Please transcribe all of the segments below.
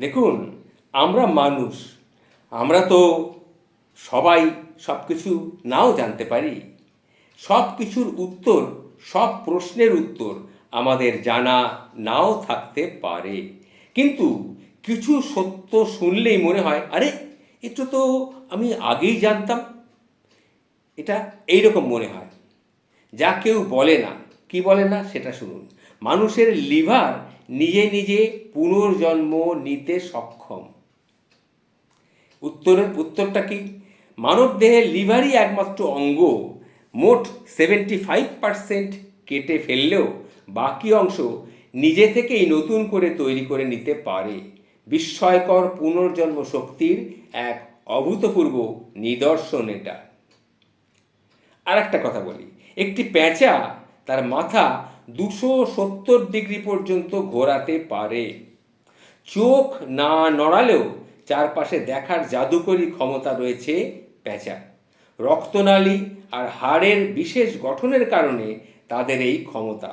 দেখুন, আমরা মানুষ। আমরা তো সবাই সব কিছু নাও জানতে পারি। সব কিছুর উত্তর, সব প্রশ্নের উত্তর আমাদের জানা নাও থাকতে পারে। কিন্তু কিছু সত্য শুনলেই মনে হয়, আরে, এটা তো আমি আগেই জানতাম। এটা এইরকম মনে হয়। যা কেউ বলে না। কি বলে না? সেটা শুনুন। মানুষের লিভার নিজে নিজে পুনর্জন্ম নিতে সক্ষম। উত্তরের উত্তরটা কি? মানব দেহের লিভারই একমাত্র অঙ্গ। মোট সেভেন্টি ফাইভ পার্সেন্ট কেটে ফেললেও বাকি অংশ নিজে থেকেই নতুন করে তৈরি করে নিতে পারে। বিস্ময়কর পুনর্জন্ম শক্তির এক অভূতপূর্ব নিদর্শন এটা। আর একটা কথা বলি। একটি প্যাঁচা তার মাথা দুশো সত্তর ডিগ্রি পর্যন্ত ঘোরাতে পারে। চোখ না নড়ালেও চারপাশে দেখার জাদুকরী ক্ষমতা রয়েছে প্যাঁচার রক্তনালী আর হাড়ের বিশেষ গঠনের কারণে তাদের এই ক্ষমতা।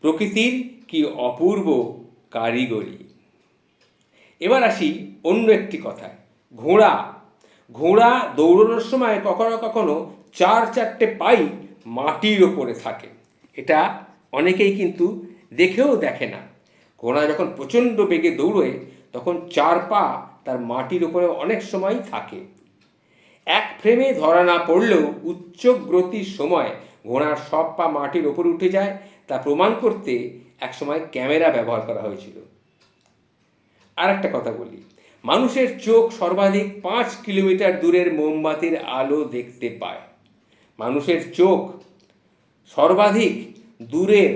প্রকৃতির কি অপূর্ব কারিগরি। এবার আসি অন্য একটি কথায়, ঘোড়া। ঘোড়া দৌড়ানোর সময় কখনো কখনো চার চারটে পাই মাটির ওপরে থাকে। এটা অনেকেই কিন্তু দেখেও দেখে না। ঘোড়া যখন প্রচণ্ড বেগে দৌড়োয়, তখন চার পা তার মাটির ওপরে অনেক সময় থাকে। এক ফ্রেমে ধরা না পড়লেও উচ্চ গতির সময় ঘোড়ার সব পা মাটির ওপরে উঠে যায়, তা প্রমাণ করতে একসময় ক্যামেরা ব্যবহার করা হয়েছিল। আর একটা কথা বলি, মানুষের চোখ সর্বাধিক পাঁচ কিলোমিটার দূরের মোমবাতির আলো দেখতে পায়। মানুষের চোখ সর্বাধিক দূরের,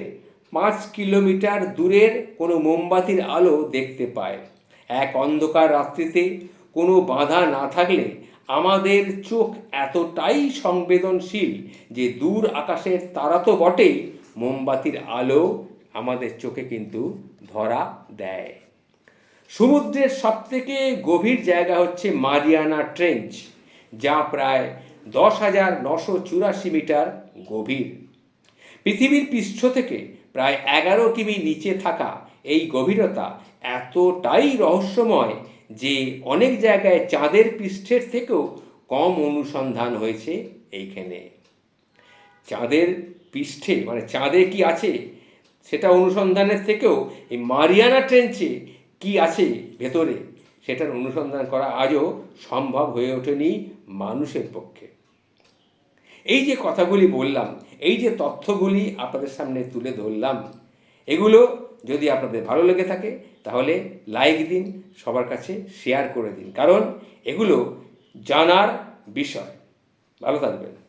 পাঁচ কিলোমিটার দূরের কোনো মোমবাতির আলো দেখতে পায়। এক অন্ধকার রাত্রিতে কোনো বাধা না থাকলে আমাদের চোখ এতটাই সংবেদনশীল যে দূর আকাশের তারা তো বটেই, মোমবাতির আলো আমাদের চোখে কিন্তু ধরা দেয়। সমুদ্রের সবথেকে গভীর জায়গা হচ্ছে মারিয়ানা ট্রেঞ্চ, যা প্রায় দশ হাজার নশো চুরাশি মিটার গভীর। পৃথিবীর পৃষ্ঠ থেকে প্রায় এগারো কিমি নিচে থাকা এই গভীরতা এতটাই রহস্যময় যে অনেক জায়গায় চাঁদের পৃষ্ঠের থেকেও কম অনুসন্ধান হয়েছে এইখানে। চাঁদের পৃষ্ঠে মানে চাঁদে কি আছে সেটা অনুসন্ধানের থেকেও এই মারিয়ানা ট্রেঞ্চে কি আছে ভেতরে সেটার অনুসন্ধান করা আজও সম্ভব হয়ে ওঠেনি মানুষের পক্ষে। এই যে কথাগুলি বললাম, এই যে তথ্যগুলি আপনাদের সামনে তুলে ধরলাম, এগুলো যদি আপনাদের ভালো লেগে থাকে, তাহলে লাইক দিন, সবার কাছে শেয়ার করে দিন। কারণ এগুলো জানার বিষয়। ভালো থাকবেন।